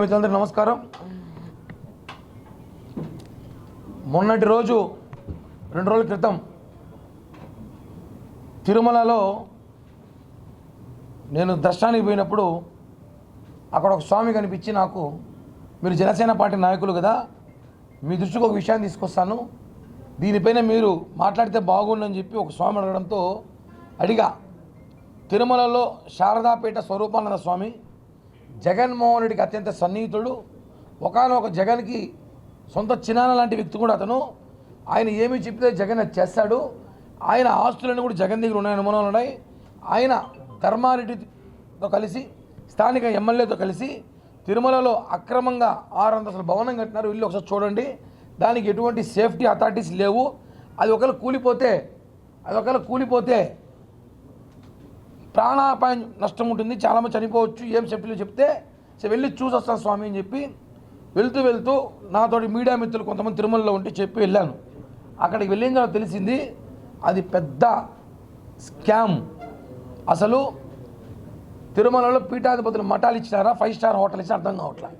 మిత్రులందరూ నమస్కారం. మొన్నటి రోజు రెండు రోజుల క్రితం తిరుమలలో నేను దర్శనానికి పోయినప్పుడు అక్కడ ఒక స్వామి కనిపించి నాకు మీరు జనసేన పార్టీ నాయకులు కదా మీ దృష్టికి ఒక విషయాన్ని తీసుకొస్తాను. దీనిపైన మీరు మాట్లాడితే బాగుండని చెప్పి ఒక స్వామి అడగడంతో అడిగా. తిరుమలలో శారదాపేట స్వరూపానంద స్వామి జగన్మోహన్ రెడ్డికి అత్యంత సన్నిహితుడు. ఒకనొక జగన్కి సొంత చిన్నాన లాంటి వ్యక్తి కూడా అతను. ఆయన ఏమి చెప్తే జగన్ చేస్తాడు. ఆయన ఆస్తులన్నీ కూడా జగన్ దగ్గర ఉన్నాయి అనుమానాలు ఉన్నాయి. ఆయన ధర్మారెడ్డితో కలిసి స్థానిక ఎమ్మెల్యేతో కలిసి తిరుమలలో అక్రమంగా ఆరు అంతస్తుల భవనం కట్టినారు. వీళ్ళు ఒకసారి చూడండి. దానికి ఎటువంటి సేఫ్టీ అథారిటీస్ లేవు. అది ఒకవేళ కూలిపోతే అది ఒకవేళ కూలిపోతే ప్రాణాపాయం నష్టం ఉంటుంది చాలామంది చనిపోవచ్చు ఏం చెప్పలే చెప్తే సరే వెళ్ళి చూసొస్తాను స్వామి అని చెప్పి వెళ్తూ వెళ్తూ నాతోటి మీడియా మిత్రులు కొంతమంది తిరుమలలో ఉంటే చెప్పి వెళ్ళాను. అక్కడికి వెళ్ళిన తర్వాత తెలిసింది అది పెద్ద స్కామ్. అసలు తిరుమలలో పీఠాధిపతులు మఠాలు ఇచ్చినారా? ఫైవ్ స్టార్ హోటల్ ఇచ్చినా అర్థం కావట్లే.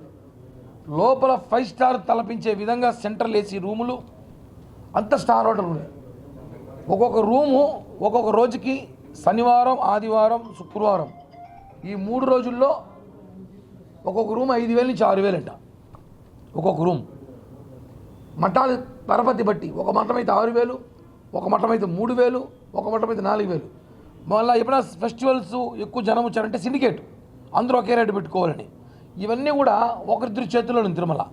లోపల ఫైవ్ స్టార్ తలపించే విధంగా సెంట్రల్ ఏసీ రూములు అంత స్టార్ హోటల్ ఉన్నాయి. ఒక్కొక్క రూము ఒక్కొక్క రోజుకి శనివారం ఆదివారం శుక్రవారం. ఈ మూడు రోజుల్లో ఒక్కొక్క రూమ్ ఐదు వేల నుంచి ఆరు వేలంట. ఒక్కొక్క రూమ్. మఠాలు పరపతి బట్టి ఒక మఠం అయితే ఆరు వేలు ఒక మఠం అయితే మూడు వేలు ఒక మఠం అయితే నాలుగు వేలు. మళ్ళీ ఎప్పుడైనా ఫెస్టివల్స్ ఎక్కువ జనం వచ్చారంటే సిండికేట్. అందరూ ఒకే రేటు పెట్టుకోవాలని. ఇవన్నీ కూడా ఒకరిద్దరి చేతుల్లోనే తిరుమల.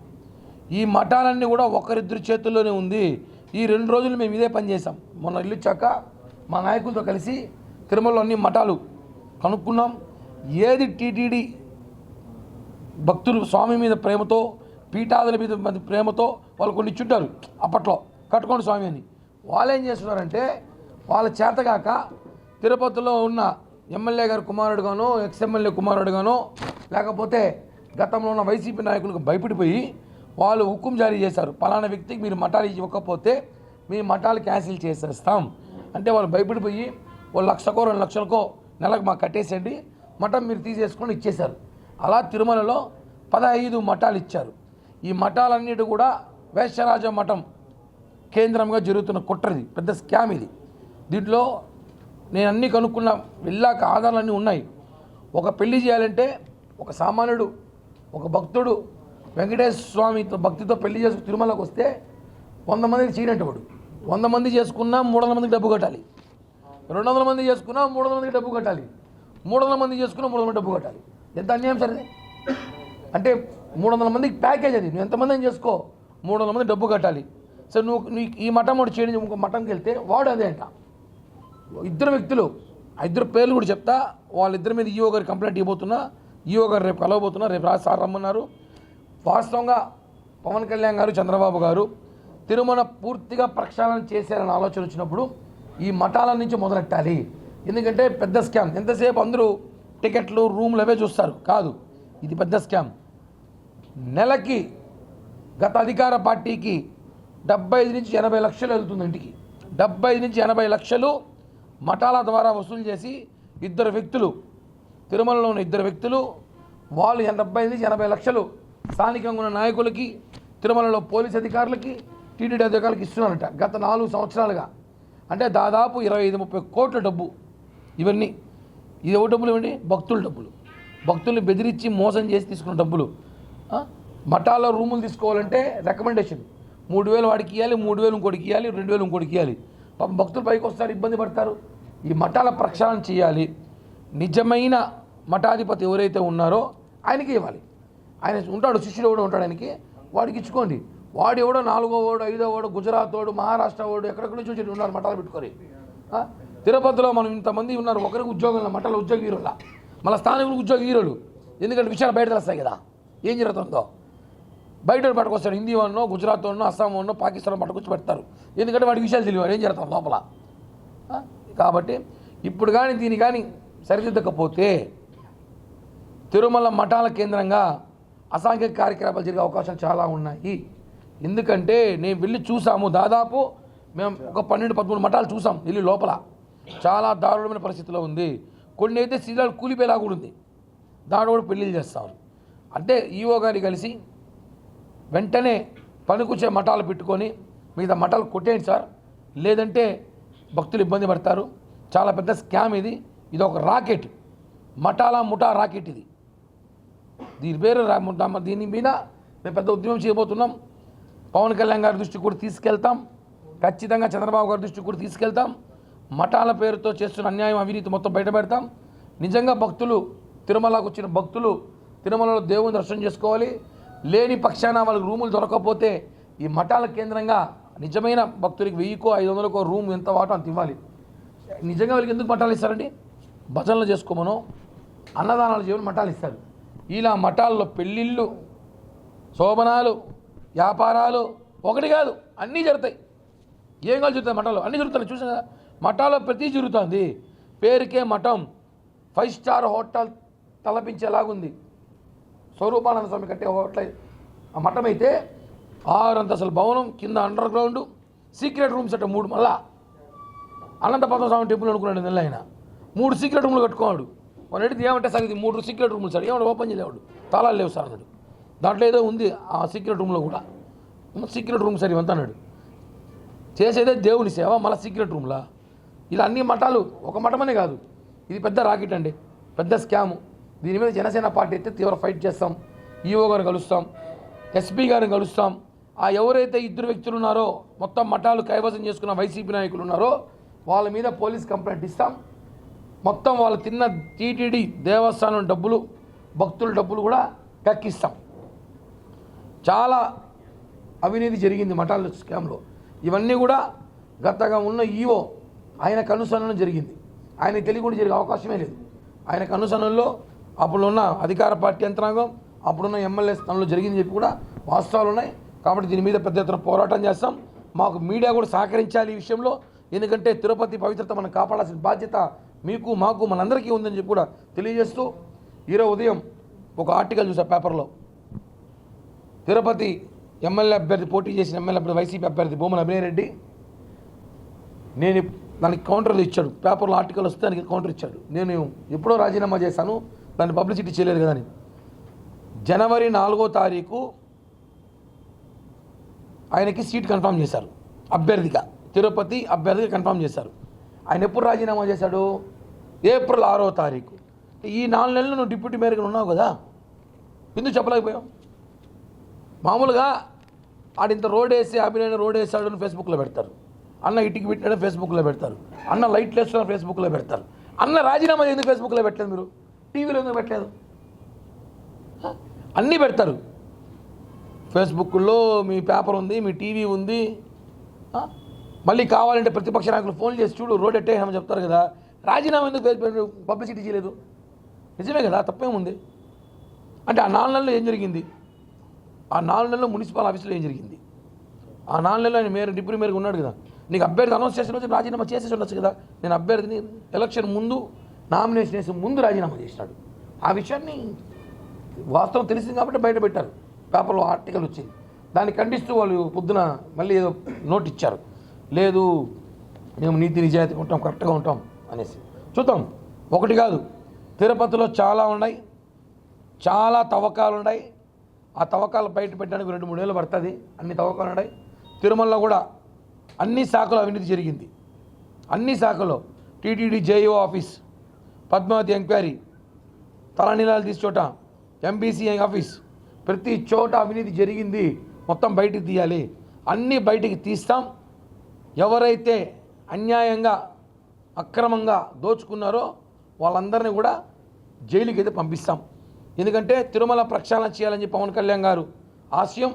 ఈ మఠాలన్నీ కూడా ఒకరిద్దరి చేతుల్లోనే ఉంది. ఈ రెండు రోజులు మేము ఇదే పని చేసాం మొన్న ఇల్లు వచ్చాక మా నాయకులతో కలిసి తిరుమలలో అన్ని మఠాలు కనుక్కున్నాం. ఏది టీటీడీ భక్తులు స్వామి మీద ప్రేమతో పీఠాదుల మీద ప్రేమతో వాళ్ళు కొన్ని ఇచ్చుంటారు అప్పట్లో కట్టుకోండి స్వామి అని. వాళ్ళు ఏం చేస్తున్నారంటే వాళ్ళ చేతగాక తిరుపతిలో ఉన్న ఎమ్మెల్యే గారి కుమారుడుగానో ఎక్స్ ఎమ్మెల్యే కుమారుడుగానో లేకపోతే గతంలో ఉన్న వైసీపీ నాయకులకు భయపడిపోయి వాళ్ళు హుకుం జారీ చేశారు. పలానా వ్యక్తికి మీరు మఠాలు ఇవ్వకపోతే మీ మఠాలు క్యాన్సిల్ చేసేస్తాం. అంటే వాళ్ళు భయపడిపోయి ఓ లక్షకో రెండు లక్షలకో నెలకు మాకు కట్టేసేయండి. మఠం మీరు తీసేసుకొని ఇచ్చేశారు. అలా తిరుమలలో పదహైదు మఠాలు ఇచ్చారు. ఈ మఠాలన్నిటి కూడా వేశ్యరాజ మఠం కేంద్రంగా జరుగుతున్న కుట్రది పెద్ద స్కామ్ ఇది. దీంట్లో నేను అన్నీ కనుక్కున్న వెళ్ళాక ఆధారాలన్నీ ఉన్నాయి. ఒక పెళ్ళి చేయాలంటే ఒక సామాన్యుడు ఒక భక్తుడు వెంకటేశ్వర స్వామితో భక్తితో పెళ్ళి చేసుకు తిరుమలకు వస్తే వంద మందికి చీనట్టువాడు వంద మంది చేసుకున్నా మూడు వందల మందికి డబ్బు కట్టాలి. రెండు వందల మంది చేసుకున్నా మూడు వందల మందికి డబ్బు కట్టాలి. మూడు వందల మంది చేసుకున్నా మూడు వందల డబ్బు కట్టాలి. ఎంత అన్యాయం సరే అంటే మూడు వందల మందికి ప్యాకేజ్ అది. నువ్వు ఎంతమంది చేసుకో మూడు వందల మంది డబ్బు కట్టాలి. సరే నువ్వు నీకు ఈ మఠం ఒకటి చేయడం ఇంకో మఠంకి వెళ్తే వాడు అదే అంట. ఇద్దరు వ్యక్తులు ఇద్దరు పేర్లు కూడా చెప్తా. వాళ్ళిద్దరి మీద ఈఓ గారి కంప్లైంట్ ఇవ్వబోతున్నా ఈఓ గారు రేపు కలవబోతున్నా రేపు రాసి సార్ రమ్మన్నారు. వాస్తవంగా పవన్ కళ్యాణ్ గారు చంద్రబాబు గారు తిరుమల పూర్తిగా ప్రక్షాళన చేశారని ఆలోచన వచ్చినప్పుడు ఈ మఠాల నుంచి మొదలెట్టాలి. ఎందుకంటే పెద్ద స్కామ్. ఎంతసేపు అందరూ టికెట్లు రూమ్లు అవే చూస్తారు? కాదు. ఇది పెద్ద స్కామ్. నెలకి గత అధికార పార్టీకి డెబ్బై ఐదు నుంచి ఎనభై లక్షలు వెళ్తుంది ఇంటికి. డెబ్బై ఐదు నుంచి ఎనభై లక్షలు మఠాల ద్వారా వసూలు చేసి ఇద్దరు వ్యక్తులు తిరుమలలో ఉన్న ఇద్దరు వ్యక్తులు వాళ్ళు డెబ్బై ఐదు నుంచి ఎనభై లక్షలు స్థానికంగా ఉన్న నాయకులకి తిరుమలలో పోలీస్ అధికారులకి టీటీడీ అధికారులకి ఇస్తున్నారట. గత నాలుగు సంవత్సరాలుగా. అంటే దాదాపు ఇరవై ఐదు ముప్పై కోట్ల డబ్బు ఇవన్నీ. ఇది ఎవరి డబ్బులు ఇవ్వండి? భక్తుల డబ్బులు. భక్తుల్ని బెదిరించి మోసం చేసి తీసుకున్న డబ్బులు. మఠాల్లో రూములు తీసుకోవాలంటే రికమెండేషన్ మూడు వేలు వాడికి ఇవ్వాలి మూడు వేలు ఇంకోటికి ఇవ్వాలి రెండు వేలు ఇంకోటికి ఇవ్వాలి పాపం భక్తులు పైకి వస్తారు ఇబ్బంది పడతారు. ఈ మఠాల ప్రక్షాళన చేయాలి. నిజమైన మఠాధిపతి ఎవరైతే ఉన్నారో ఆయనకి ఇవ్వాలి. ఆయన ఉంటాడు శిష్యుడు కూడా ఉంటాడు ఆయనకి. వాడికి ఇచ్చుకోండి. వాడు ఎవడో నాలుగో వాడు ఐదో వాడు గుజరాత్ వాడు మహారాష్ట్ర వాడు ఎక్కడెక్కడి నుంచి వచ్చి ఉన్నారు మఠాలు పెట్టుకొని. తిరుపతిలో మనం ఇంతమంది ఉన్నారు ఒకరికి ఉద్యోగం మఠాల ఉద్యోగ హీరోల మళ్ళీ స్థానికులు ఉద్యోగ హీరోలు ఎందుకంటే విషయాలు బయట తెలుస్తాయి కదా. ఏం జరుగుతుందో? బయట పట్టుకొస్తాడు హిందీ వాడినో గుజరాత్ వాడినో అస్సాం వాడినో పాకిస్తాన్ పట్టుకొచ్చి పెడతారు. ఎందుకంటే వాడి విషయాలు తెలియదు ఏం జరుగుతాం లోపల? కాబట్టి ఇప్పుడు కానీ దీన్ని కానీ సరిదిద్దకపోతే తిరుమల మఠాల కేంద్రంగా అసాంఘిక కార్యకలాపాలు జరిగే అవకాశాలు చాలా ఉన్నాయి. ఎందుకంటే నేను వెళ్ళి చూసాము దాదాపు మేము ఒక పన్నెండు పదమూడు మఠాలు చూసాం వెళ్ళి లోపల. చాలా దారుణమైన పరిస్థితిలో ఉంది. కొన్ని అయితే శిథిలాలు కూలిపోయేలా కూడా ఉంది. దాంట్లో కూడా పెళ్ళిళ్ళు చేస్తారు. అంటే ఈఓ గారి కలిసి వెంటనే పనికొచ్చే మఠాలు పెట్టుకొని మిగతా మఠాలు కొట్టేయండి సార్. లేదంటే భక్తులు ఇబ్బంది పడతారు. చాలా పెద్ద స్కామ్ ఇది. ఇది ఒక రాకెట్. మఠాల ముఠా రాకెట్ ఇది. దీని పేరు రా- దీని మీద మేము పెద్ద ఉద్యమం చేయబోతున్నాం. పవన్ కళ్యాణ్ గారి దృష్టికి కూడా తీసుకెళ్తాం. ఖచ్చితంగా చంద్రబాబు గారి దృష్టికి కూడా తీసుకెళ్తాం. మఠాల పేరుతో చేస్తున్న అన్యాయం అవినీతి మొత్తం బయటపెడతాం నిజంగా భక్తులు తిరుమలకు వచ్చిన భక్తులు తిరుమలలో దేవుని దర్శనం చేసుకోవాలి. లేని పక్షాన వాళ్ళకి రూములు దొరకకపోతే ఈ మఠాల కేంద్రంగా నిజమైన భక్తులకి వెయ్యికో ఐదు వందలకో రూమ్ ఎంత వాటో అంత ఇవ్వాలి. నిజంగా వాళ్ళకి ఎందుకు మఠాలు ఇస్తారండి? భజనలు చేసుకోమనో అన్నదానాలు చేయమని మఠాలు ఇస్తారు. ఇలా మఠాల్లో పెళ్ళిళ్ళు శోభనాలు వ్యాపారాలు ఒకటి కాదు అన్నీ జరుగుతాయి. ఏం కాదు జరుగుతాయి మఠాలు అన్నీ జరుగుతాయి. చూసిన మఠాల్లో ప్రతి జరుగుతుంది. పేరుకే మఠం. ఫైవ్ స్టార్ హోటల్ తలపించేలాగుంది. స్వరూపానంద స్వామి కట్టే హోటల్ ఆ మఠం అయితే ఆరు భవనం కింద అండర్ గ్రౌండ్ సీక్రెట్ రూమ్స్ అట్ట మూడు మళ్ళా అనంతపద్మ స్వామి టెంపుల్ అనుకున్నాడు నెల ఆయన. మూడు సీక్రెట్ రూమ్లు కట్టుకున్నాడు. వాడు ఏమంటే సార్ ఇది మూడు సీక్రెట్ రూమ్లు సార్. ఏమంటే ఓపెన్ చేయలేవాడు. తాళాలు లేవు సార్ అన్నాడు దాంట్లో ఏదో ఉంది ఆ సీక్రెట్ రూమ్లో కూడా. సీక్రెట్ రూమ్ సార్ ఇవంతా అన్నాడు. చేసేదే దేవుని సేవ మళ్ళీ సీక్రెట్ రూమ్లా ఇలా అన్ని మఠాలు ఒక మఠమనే కాదు. ఇది పెద్ద రాకెట్ అండి. పెద్ద స్కాము దీని మీద జనసేన పార్టీ అయితే తీవ్ర ఫైట్ చేస్తాం. ఈఓ గారు కలుస్తాం. ఎస్పీ గారిని కలుస్తాం. ఆ ఎవరైతే ఇద్దరు వ్యక్తులు ఉన్నారో మొత్తం మఠాలు కైవసం చేసుకున్న వైసీపీ నాయకులు ఉన్నారో వాళ్ళ మీద పోలీస్ కంప్లైంట్ ఇస్తాం. మొత్తం వాళ్ళు తిన్న టీటీడీ దేవస్థానం డబ్బులు భక్తుల డబ్బులు కూడా కక్కిస్తాం. చాలా అవినీతి జరిగింది మఠాల స్కామ్లో. ఇవన్నీ కూడా గతగా ఉన్న ఈవో ఆయన కనుసన్నలు జరిగింది. ఆయన తెలియకుండా కూడా జరిగే అవకాశమే లేదు. ఆయన అనుసరణలో అప్పుడున్న అధికార పార్టీ యంత్రాంగం అప్పుడున్న ఎమ్మెల్యే స్థానంలో జరిగింది చెప్పి కూడా వాస్తవాలు ఉన్నాయి. కాబట్టి దీని మీద పెద్ద ఎత్తున పోరాటం చేస్తాం. మాకు మీడియా కూడా సహకరించాలి ఈ విషయంలో. ఎందుకంటే తిరుపతి పవిత్రత మనం కాపాడాల్సిన బాధ్యత మీకు మాకు మనందరికీ ఉందని చెప్పి కూడా తెలియజేస్తూ ఈరోజు ఉదయం ఒక ఆర్టికల్ చూసా పేపర్లో. తిరుపతి ఎమ్మెల్యే అభ్యర్థి పోటీ చేసిన ఎమ్మెల్యే అభ్యర్థి వైసీపీ అభ్యర్థి భూమన అభినయరెడ్డి నేను దానికి కౌంటర్లు ఇచ్చాడు. పేపర్లో ఆర్టికల్ వస్తే దానికి కౌంటర్ ఇచ్చాడు. నేను ఎప్పుడో రాజీనామా చేశాను. దాన్ని పబ్లిసిటీ చేయలేదు కదా అని. జనవరి నాలుగో తారీఖు ఆయనకి సీట్ కన్ఫర్మ్ చేశారు. అభ్యర్థిగా. తిరుపతి అభ్యర్థిగా కన్ఫర్మ్ చేశారు. ఆయన ఎప్పుడు రాజీనామా చేశాడు? ఏప్రిల్ ఆరో తారీఖు. ఈ నాలుగు నెలలు నువ్వు డిప్యూటీ మేరకు ఉన్నావు కదా. ఎందుకు చెప్పలేకపోయావు? మామూలుగా ఆడింత రోడ్ వేసి అభినయన రోడ్ వేసాడు అని ఫేస్బుక్లో పెడతారు. అన్న ఇటుకి పెట్టాడని ఫేస్బుక్లో పెడతారు. అన్న లైట్లు వేస్తున్న ఫేస్బుక్లో పెడతారు. అన్న రాజీనామా ఎందుకు ఫేస్బుక్లో పెట్టలేదు మీరు. టీవీలో ఎందుకు పెట్టలేదు? అన్నీ పెడతారు. ఫేస్బుక్లో మీ పేపర్ ఉంది మీ టీవీ ఉంది. మళ్ళీ కావాలంటే ప్రతిపక్ష నాయకులు ఫోన్ చేసి చూడు రోడ్ ఎట్టేసామని చెప్తారు కదా. రాజీనామా ఎందుకు పబ్లిసిటీ చేయలేదు? నిజమే కదా తప్పేముంది? అంటే ఆ నాలుగు నెలల్లో ఏం జరిగింది? ఆ నాలుగు నెలల్లో మున్సిపల్ ఆఫీసులో ఏం జరిగింది? ఆ నాలుగు నెలలు ఆయన మేయర్ డిప్యూటీ మేరకు ఉన్నాడు కదా. నీకు అభ్యర్థి అనౌన్స్ చేసిన వచ్చి రాజీనామా చేసేసి ఉండొచ్చు కదా. నేను అభ్యర్థిని ఎలక్షన్ ముందు నామినేషన్ వేసి ముందు రాజీనామా చేసినాడు. ఆ విషయాన్ని వాస్తవం తెలిసింది కాబట్టి బయట పెట్టారు. పేపర్లో ఆర్టికల్ వచ్చింది. దాన్ని ఖండిస్తూ వాళ్ళు పొద్దున మళ్ళీ ఏదో నోట్ ఇచ్చారు. లేదు మేము నీతి నిజాయితీగా ఉంటాం కరెక్ట్గా ఉంటాం అనేసి. చూద్దాం. ఒకటి కాదు తిరుపతిలో చాలా ఉన్నాయి. చాలా తవ్వకాలు ఉన్నాయి. ఆ తవ్వకాలు బయట పెట్టడానికి రెండు మూడు నెలలు పడుతుంది. అన్ని తవ్వకాలు ఉన్నాయి. తిరుమలలో కూడా అన్ని శాఖలో అవినీతి జరిగింది. అన్ని శాఖలో. TTD JEO office Padmavati enquiry తలనీలాలు తీసి చోట ఎంబీసీ ఆఫీస్ ప్రతి చోట అవినీతి జరిగింది. మొత్తం బయటికి తీయాలి. అన్నీ బయటికి తీస్తాం. ఎవరైతే అన్యాయంగా అక్రమంగా దోచుకున్నారో వాళ్ళందరినీ కూడా జైలుకి అయితే పంపిస్తాం. ఎందుకంటే తిరుమల ప్రక్షాళన చేయాలని చెప్పి పవన్ కళ్యాణ్ గారు ఆశయం.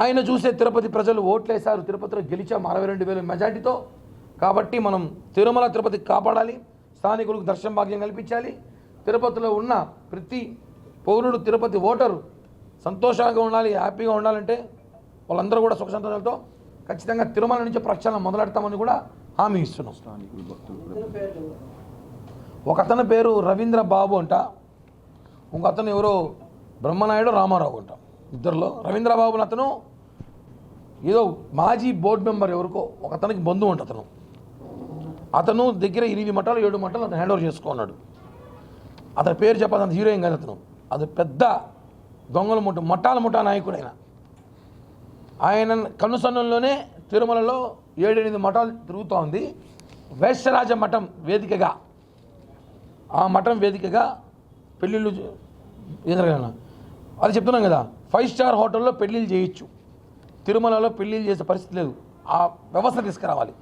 ఆయన చూసే తిరుపతి ప్రజలు ఓట్లేశారు. తిరుపతిలో గెలిచాం అరవై రెండు వేల మెజార్టీతో. కాబట్టి మనం తిరుమల తిరుపతి కాపాడాలి. స్థానికులకు దర్శన భాగ్యం కల్పించాలి. తిరుపతిలో ఉన్న ప్రతి పౌరుడు తిరుపతి ఓటరు సంతోషంగా ఉండాలి హ్యాపీగా ఉండాలంటే వాళ్ళందరూ కూడా సుఖ సంతోషాలతో ఖచ్చితంగా తిరుమల నుంచి ప్రక్షాళన మొదలెడతామని కూడా హామీ ఇస్తున్నాం. ఒక అతని పేరు రవీంద్ర బాబు అంట. ఇంకో అతను ఎవరో బ్రహ్మనాయుడు రామారావు అంట. ఇద్దరిలో రవీంద్రబాబు అతను ఏదో మాజీ బోర్డు మెంబర్ ఎవరికో ఒక అతనికి బంధువు అంట అతను. అతను దగ్గర ఎనిమిది మఠాలు ఏడు మఠాలు అతను హ్యాండ్ ఓవర్ చేసుకున్నాడు అతని పేరు చెప్పాలి అంత హీరోయిన్ కాదు అతను. అది పెద్ద దొంగల ముఠ మఠాల ముఠా నాయకుడు ఆయన. ఆయన కనుసన్నంలోనే తిరుమలలో ఏడెనిమిది మఠాలు తిరుగుతూ ఉంది వైశ్యరాజ మఠం వేదికగా. ఆ మఠం వేదికగా పెళ్ళిళ్ళు ఎదురుగా అది చెప్తున్నాం కదా ఫైవ్ స్టార్ హోటల్లో పెళ్ళిళ్ళు చేయొచ్చు. తిరుమలలో పెళ్ళిళ్ళు చేసే పరిస్థితి లేదు. ఆ వ్యవస్థ తీసుకురావాలి.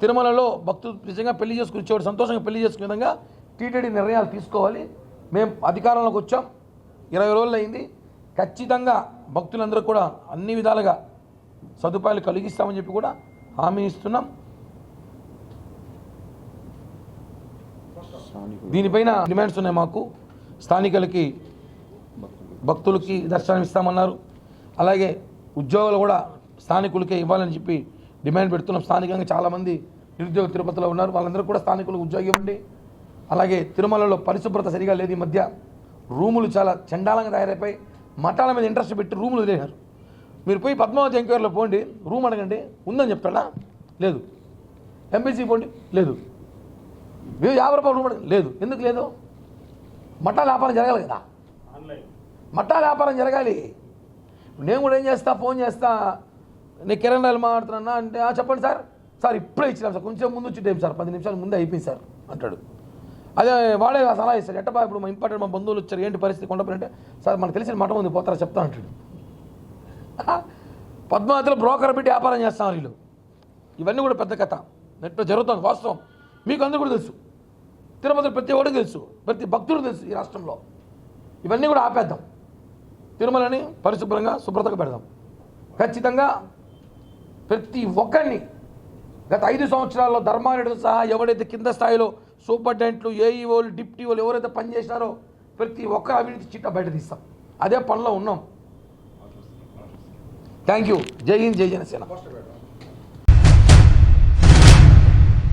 తిరుమలలో భక్తులు నిజంగా పెళ్ళి చేసుకుని సంతోషంగా పెళ్ళి చేసుకునే విధంగా టీటీడీ నిర్ణయాలు తీసుకోవాలి. మేము అధికారంలోకి వచ్చాం. ఇరవై రోజులు అయింది. ఖచ్చితంగా భక్తులందరూ కూడా అన్ని విధాలుగా సదుపాయాలు కలిగిస్తామని చెప్పి కూడా హామీ ఇస్తున్నాం. దీనిపైన డిమాండ్స్ ఉన్నాయి మాకు. స్థానికులకి భక్తులకి దర్శనం ఇస్తామన్నారు. అలాగే ఉద్యోగాలు కూడా స్థానికులకే ఇవ్వాలని చెప్పి డిమాండ్ పెడుతున్నాం. స్థానికంగా చాలామంది నిరుద్యోగ తిరుపతిలో ఉన్నారు. వాళ్ళందరూ కూడా స్థానికులకు ఉద్యోగం ఇవ్వండి. అలాగే తిరుమలలో పరిశుభ్రత సరిగా లేదు ఈ మధ్య. రూములు చాలా చండాలంగా తయారైపోయి మఠాల మీద ఇంట్రెస్ట్ పెట్టి రూములు వదిలేశారు. మీరు పోయి పద్మావతి ఎంక్వైరీలో పోండి. రూమ్ అడగండి. ఉందని చెప్తాడా? లేదు. ఎంపీసీ పోండి. లేదు. మీరు యాభై రూపాయలు రూమ్ అడగండి లేదు. ఎందుకు లేదు? మఠాల వ్యాపారం జరగాలి కదా? మఠాల వ్యాపారం జరగాలి. నేను కూడా ఏం చేస్తా ఫోన్ చేస్తా నేను కిరణ్ రాయలు మాట్లాడుతున్నా అంటే "ఆ, చెప్పండి సార్. సార్ ఇప్పుడే ఇచ్చినాం సార్. కొంచెం ముందు వచ్చి టైం సార్. పది నిమిషాలు ముందే అయిపోయింది సార్ అంటాడు. అదే వాడే సలహా ఇస్తాడు. ఎట్టబా ఇప్పుడు మా ఇంపార్టెంట్ మా బంధువులు వచ్చారు. ఏంటి పరిస్థితి? కొండపల్లి అంటే సార్ మనకు తెలిసిన మఠం ఉంది పోతారా చెప్తా అంటాడు. పద్మావతిలో బ్రోకర్ పెట్టి వ్యాపారం చేస్తున్నారు వీళ్ళు. ఇవన్నీ కూడా పెద్ద కథ. నెట్లో జరుగుతుంది వాస్తవం. మీకు అందరూ కూడా తెలుసు. తిరుపతిలో ప్రతి ఒక్కడికి తెలుసు. ప్రతి భక్తుడు తెలుసు ఈ రాష్ట్రంలో. ఇవన్నీ కూడా ఆపేద్దాం. తిరుమలని పరిశుభ్రంగా శుభ్రతగా పెడదాం. ఖచ్చితంగా ప్రతి ఒక్కరిని గత ఐదు సంవత్సరాల్లో ధర్మారెడ్డి సహా ఎవరైతే కింద స్థాయిలో సూపరింటెండెంట్లు ఏఈఓలు వాళ్ళు ఎవరైతే పనిచేసినారో ప్రతి ఒక్కరు అవినీతి చిట్ట బయట తీస్తాం. అదే పనిలో ఉన్నాం. థ్యాంక్ యూ జై హింద్ జై జనసేన.